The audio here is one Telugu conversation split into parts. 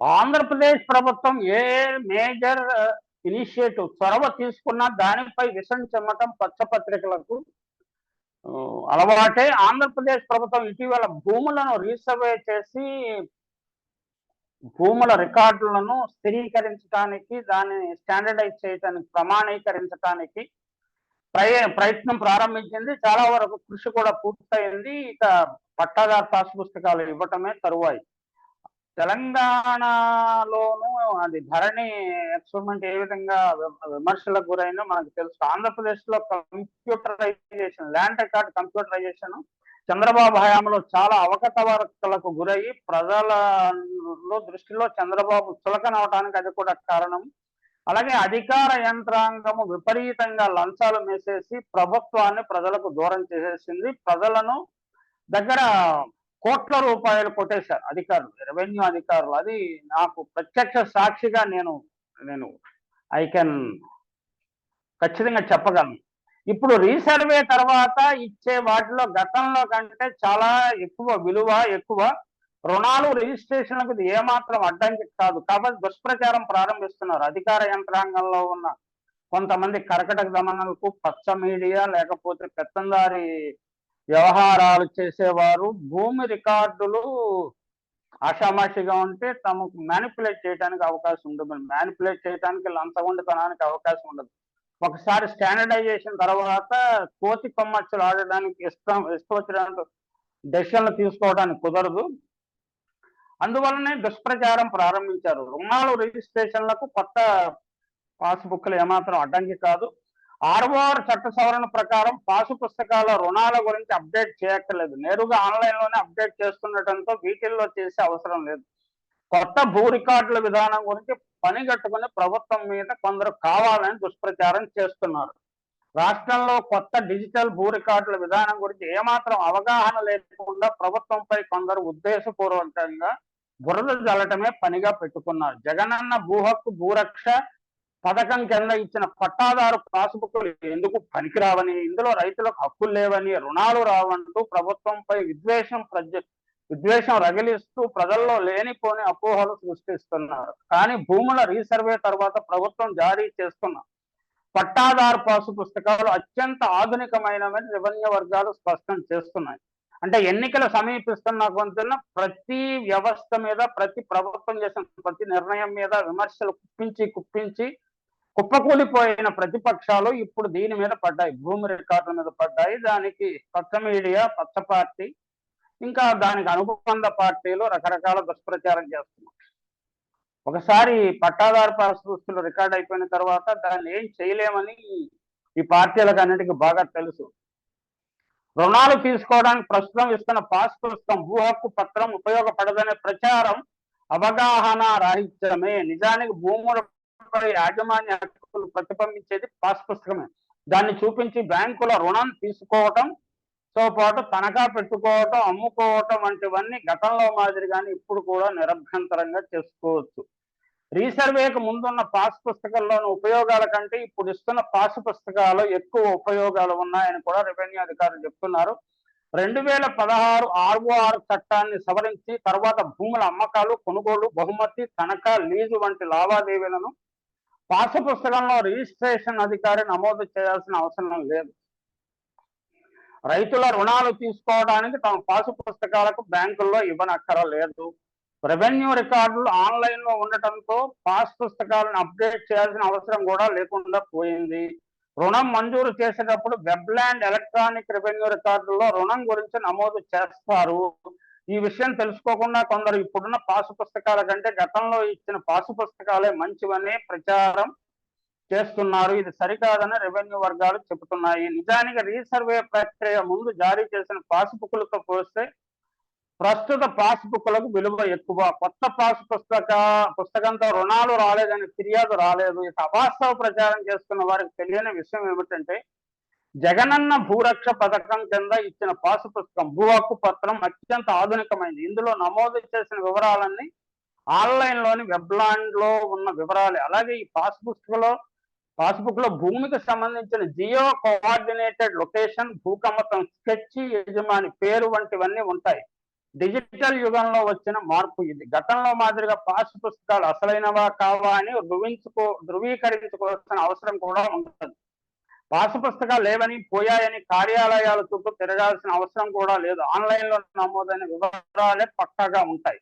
ఆంధ్రప్రదేశ్ ప్రభుత్వం ఏ మేజర్ ఇనిషియేటివ్ చొరవ తీసుకున్నా దానిపై విషం చెమ్మటం పచ్చపత్రికలకు అలవాటే. ఆంధ్రప్రదేశ్ ప్రభుత్వం ఇటీవల భూములను రీసర్వే చేసి భూముల రికార్డులను స్థిరీకరించడానికి దానిని స్టాండర్డైజ్ చేయడానికి ప్రమాణీకరించడానికి ప్రయత్నం ప్రారంభించింది. చాలా వరకు కృషి కూడా పూర్తయింది. ఇక పట్టాదారు పాస్ పుస్తకాలు ఇవ్వటమే తరువాయి. తెలంగాణలోను అది ధరణి ఎక్స్పెరిమెంట్ ఏ విధంగా విమర్శలకు గురైందో మనకు తెలుసు. ఆంధ్రప్రదేశ్లో computerisation land record computerisation Chandrababu హయాంలో చాలా అవకతవకలకు గురయ్యి ప్రజలలో దృష్టిలో చంద్రబాబు చులకనవటానికి అది కూడా కారణం. అలాగే అధికార యంత్రాంగము విపరీతంగా లంచాలు మేసేసి ప్రభుత్వాన్ని ప్రజలకు దూరం చేసేసింది. ప్రజలను దగ్గర కోట్ల రూపాయలు కొట్టేశారు అధికారులు రెవెన్యూ అధికారులు. అది నాకు ప్రత్యక్ష సాక్షిగా నేను నేను ఐ కెన్ ఖచ్చితంగా చెప్పగలను. ఇప్పుడు రీసర్వే తర్వాత ఇచ్చే వాటిలో గతంలో కంటే చాలా ఎక్కువ విలువ ఎక్కువ రుణాలు రిజిస్ట్రేషన్లకు ఇది ఏమాత్రం అడ్డంకి కాదు. కాబట్టి దుష్ప్రచారం ప్రారంభిస్తున్నారు. అధికార యంత్రాంగంలో ఉన్న కొంతమంది కర్కటక దమనలకు పచ్చ మీడియా లేకపోతే పెత్తందారి వ్యవహారాలు చేసేవారు భూమి రికార్డులు ఆషామాషిగా ఉంటే తమకు మ్యానిపులేట్ చేయడానికి అవకాశం ఉండదు. మ్యానిపులేట్ చేయడానికి లంచగొండితనానికి అవకాశం ఉండదు. ఒకసారి స్టాండర్డైజేషన్ తర్వాత కోతి కొమ్మచ్చులు ఆడడానికి ఇష్టం ఇష్టం డెసిషన్లు తీసుకోవడానికి కుదరదు. అందువల్లనే దుష్ప్రచారం ప్రారంభించారు. రుణాలు రిజిస్ట్రేషన్లకు కొత్త పాస్బుక్లు ఏమాత్రం అడ్డంకి కాదు. ఆర్ఓఆర్ చట్ట సవరణ ప్రకారం పాసు పుస్తకాల రుణాల గురించి అప్డేట్ చేయక్కర్లేదు. నేరుగా ఆన్లైన్లోనే అప్డేట్ చేస్తుండటంతో వీటిల్లో చేసే అవసరం లేదు. కొత్త భూ రికార్డుల విధానం గురించి పని కట్టుకుని ప్రభుత్వం మీద కొందరు కావాలని దుష్ప్రచారం చేస్తున్నారు. రాష్ట్రంలో కొత్త డిజిటల్ భూ రికార్డుల విధానం గురించి ఏమాత్రం అవగాహన లేకుండా ప్రభుత్వంపై కొందరు ఉద్దేశపూర్వకంగా బురద జల్లటమే పనిగా పెట్టుకున్నారు. జగనన్న భూ హక్కు భూరక్ష పథకం కింద ఇచ్చిన పట్టాదారు పాస్బుక్లు ఎందుకు పనికిరావని ఇందులో రైతులకు హక్కులు లేవని రుణాలు రావంటూ ప్రభుత్వంపై విద్వేషం ప్రజ విద్వేషం రగిలిస్తూ ప్రజల్లో లేనిపోని అపోహలు సృష్టిస్తున్నారు. కానీ భూముల రీసర్వే తర్వాత ప్రభుత్వం జారీ చేస్తున్న పట్టాదారు పాసు పుస్తకాలు అత్యంత ఆధునికమైనవని రెవెన్యూ వర్గాలు స్పష్టం చేస్తున్నాయి. అంటే ఎన్నికలు సమీపిస్తున్న కొంతున్న ప్రతి వ్యవస్థ మీద ప్రతి ప్రభుత్వం చేసిన ప్రతి నిర్ణయం మీద విమర్శలు కుప్పించి కుప్పించి కుప్పకూలిపోయిన ప్రతిపక్షాలు ఇప్పుడు దీని మీద పడ్డాయి. భూమి రికార్డుల మీద పడ్డాయి. దానికి పచ్చ మీడియా పచ్చ పార్టీ ఇంకా దానికి అనుబంధ పార్టీలు రకరకాల దుష్ప్రచారం చేస్తున్నారు ఒకసారి పట్టాదారు పరిస్థితులు రికార్డ్ అయిపోయిన తర్వాత దాన్ని ఏం చేయలేమని ఈ పార్టీలకు అన్నిటికీ బాగా తెలుసు. రుణాలు తీసుకోవడానికి ప్రస్తుతం ఇస్తున్న పాస్ పుస్తకం భూ హక్కు పత్రం ఉపయోగపడదనే ప్రచారం అవగాహన రాహిత్యమే. నిజానికి భూముల యాజమాన్య హక్కులు ప్రతిబింబించేది పాస్ పుస్తకమే. దాన్ని చూపించి బ్యాంకుల రుణం తీసుకోవటం తో పాటు తనఖా పెట్టుకోవటం అమ్ముకోవటం వంటివన్నీ గతంలో మాదిరిగానే ఇప్పుడు కూడా నిరభ్యంతరంగా చేసుకోవచ్చు. రీసర్వేకు ముందున్న పాస్ పుస్తకాల్లోని ఉపయోగాల కంటే ఇప్పుడు ఇస్తున్న పాస్ పుస్తకాలు ఎక్కువ ఉపయోగాలు ఉన్నాయని కూడా రెవెన్యూ అధికారులు చెప్తున్నారు. రెండు వేల పదహారు ఆర్ఓఆర్ చట్టాన్ని సవరించి తర్వాత భూముల అమ్మకాలు కొనుగోలు బహుమతి తనఖా లీజు వంటి లావాదేవీలను పాసు పుస్తకంలో రిజిస్ట్రేషన్ అధికారి నమోదు చేయాల్సిన అవసరం లేదు. రైతుల రుణాలు తీసుకోవడానికి తమ పాసు పుస్తకాలకు బ్యాంకుల్లో ఇవ్వనక్కర లేదు రెవెన్యూ రికార్డులు ఆన్లైన్లో ఉండటంతో పాస్ పుస్తకాలను అప్డేట్ చేయాల్సిన అవసరం కూడా లేకుండా పోయింది. రుణం మంజూరు చేసేటప్పుడు వెబ్ల్యాండ్ ఎలక్ట్రానిక్ రెవెన్యూ రికార్డుల్లో రుణం గురించి నమోదు చేస్తారు. ఈ విషయం తెలుసుకోకుండా కొందరు ఇప్పుడున్న పాసు పుస్తకాల కంటే గతంలో ఇచ్చిన పాసు పుస్తకాలే మంచివనే ప్రచారం చేస్తున్నారు. ఇది సరికాదని రెవెన్యూ వర్గాలు చెబుతున్నాయి. నిజానికి రీసర్వే ప్రక్రియ ముందు జారీ చేసిన పాసుబుక్లతో పోస్తే ప్రస్తుత పాసుబుక్లకు విలువ ఎక్కువ. కొత్త పాసు పుస్తక పుస్తకంతో రుణాలు రాలేదని ఫిర్యాదు రాలేదు. ఇక అవాస్తవ ప్రచారం చేస్తున్న వారికి తెలియని విషయం ఏమిటంటే జగనన్న భూరక్ష పథకం కింద ఇచ్చిన పాసు పుస్తకం భూ హక్కు పత్రం అత్యంత ఆధునికమైంది. ఇందులో నమోదు చేసిన వివరాలన్నీ ఆన్లైన్లోని వెబ్లాండ్లో ఉన్న వివరాలే. అలాగే ఈ పాస్ పుస్తకంలో పాస్బుక్లో భూమికి సంబంధించిన జియో కోఆర్డినేటెడ్ లొకేషన్ భూకమ్మతం స్కెచ్ యజమాని పేరు వంటివన్నీ ఉంటాయి. డిజిటల్ యుగంలో వచ్చిన మార్పు ఇది. గతంలో మాదిరిగా పాస్ పుస్తకాలు అసలైనవా కావా అని ధృవించుకో ధృవీకరించుకోవాల్సిన అవసరం కూడా ఉంటుంది. పాసు పుస్తకాలు లేవని పోయాయని కార్యాలయాల చుట్టూ తిరగాల్సిన అవసరం కూడా లేదు. ఆన్లైన్లో నమోదైన వివరాలే పక్కాగా ఉంటాయి.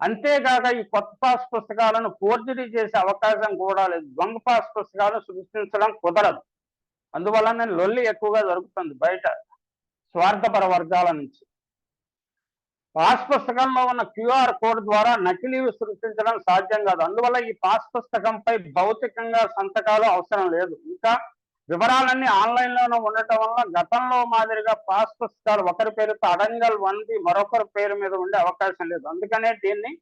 అంతేకాక ఈ కొత్త పాస్ పుస్తకాలను ఫోర్జరీ చేసే అవకాశం కూడా లేదు. దొంగ పాస్ పుస్తకాలను సృష్టించడం కుదరదు. అందువలన లొల్లి ఎక్కువగా జరుగుతుంది బయట స్వార్థపర వర్గాల నుంచి. పాస్ పుస్తకంలో ఉన్న క్యూఆర్ కోడ్ ద్వారా నకిలీవి సృష్టించడం సాధ్యం కాదు. అందువల్ల ఈ పాస్ పుస్తకంపై భౌతికంగా సంతకాలు అవసరం లేదు. ఇంకా వివరాలన్నీ ఆన్లైన్లోనే ఉండటం వల్ల గతంలో మాదిరిగా పాస్ పుస్తకాలు ఒకరి పేరుతో అడంగల్ వంది మరొకరి పేరు మీద ఉండే అవకాశం లేదు. అందుకనే దీన్ని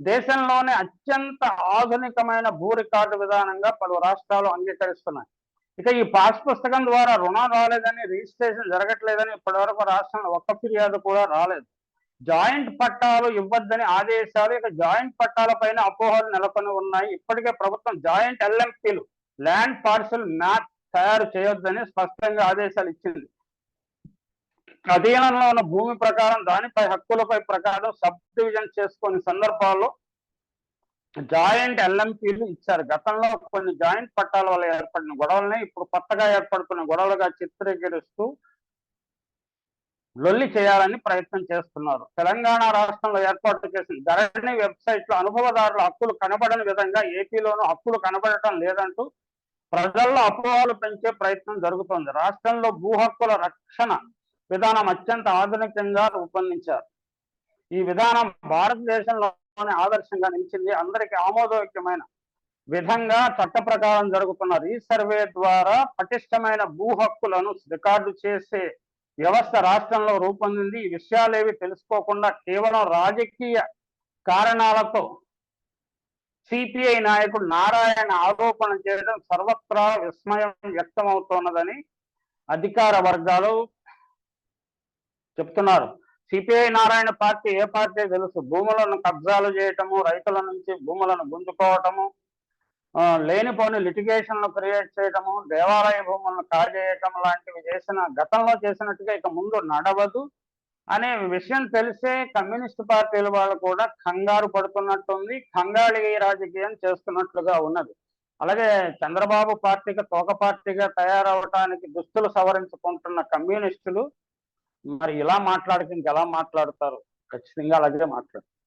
దేశంలోనే అత్యంత ఆధునికమైన భూ రికార్డు విధానంగా పలు రాష్ట్రాలు అంగీకరిస్తున్నాయి. ఇక ఈ పాస్ పుస్తకం ద్వారా రుణం రాలేదని రిజిస్ట్రేషన్ జరగట్లేదని ఇప్పటివరకు రాష్ట్రంలో ఒక్క ఫిర్యాదు కూడా రాలేదు. జాయింట్ పట్టాలు ఇవ్వద్దని ఆదేశాలు ఇక జాయింట్ పట్టాల పైన అపోహలు నెలకొని ఉన్నాయి. ఇప్పటికే ప్రభుత్వం జాయింట్ ఎల్ఎంపీలు ల్యాండ్ పార్సల్ మ్యాప్ తయారు చేయొద్దని స్పష్టంగా ఆదేశాలు ఇచ్చింది. అధీనంలో ఉన్న భూమి ప్రకారం దానిపై హక్కులపై ప్రకారం సబ్ డివిజన్ చేసుకునే సందర్భాల్లో జాయింట్ ఎల్ఎంపీలు ఇచ్చారు. గతంలో కొన్ని జాయింట్ పట్టాల వల్ల ఏర్పడిన గొడవల్ని ఇప్పుడు కొత్తగా ఏర్పడుతున్న గొడవలుగా చిత్రీకరిస్తూ లొల్లి చేయాలని ప్రయత్నం చేస్తున్నారు. తెలంగాణ రాష్ట్రంలో ఏర్పాటు చేసిన ధరణి వెబ్సైట్లో అనుభవదారుల హక్కులు కనబడని విధంగా ఏపీలోనూ హక్కులు కనబడటం లేదంటూ ప్రజల్లో అపోహలు పెంచే ప్రయత్నం జరుగుతోంది. రాష్ట్రంలో భూ హక్కుల రక్షణ విధానం అత్యంత ఆధునికంగా రూపొందించారు. ఈ విధానం భారతదేశంలోనే ఆదర్శంగా నిలిచింది. అందరికీ ఆమోదయోగ్యమైన విధంగా చట్ట ప్రకారం జరుగుతున్న రీసర్వే ద్వారా పటిష్టమైన భూ హక్కులను రికార్డు చేసే వ్యవస్థ రాష్ట్రంలో రూపొందింది. ఈ విషయాలేవి తెలుసుకోకుండా కేవలం రాజకీయ కారణాలతో సిపిఐ నాయకుడు నారాయణ ఆరోపణ చేయడం సర్వత్రా విస్మయం వ్యక్తమవుతున్నదని అధికార వర్గాలు చెప్తున్నారు. సిపిఐ నారాయణ పార్టీ ఏ పార్టీ తెలుసు? భూములను కబ్జాలు చేయటము రైతుల నుంచి భూములను గుంజుకోవటము లేనిపోని లిటిగేషన్లు క్రియేట్ చేయటము దేవాలయ భూములను కాజేయటం లాంటివి చేసిన గతంలో చేసినట్టుగా ఇక ముందు నడవదు. అనే విషయం తెలిసే కమ్యూనిస్ట్ పార్టీల వాళ్ళు కూడా కంగారు పడుతున్నట్టుంది కంగాళి రాజకీయం చేస్తున్నట్లుగా ఉన్నది. అలాగే చంద్రబాబు పార్టీగా తోక పార్టీగా తయారవటానికి దుస్తులు సవరించుకుంటున్న కమ్యూనిస్టులు మరి ఇలా మాట్లాడితే ఇంకెలా మాట్లాడతారు? ఖచ్చితంగా అలాగే మాట్లాడతారు.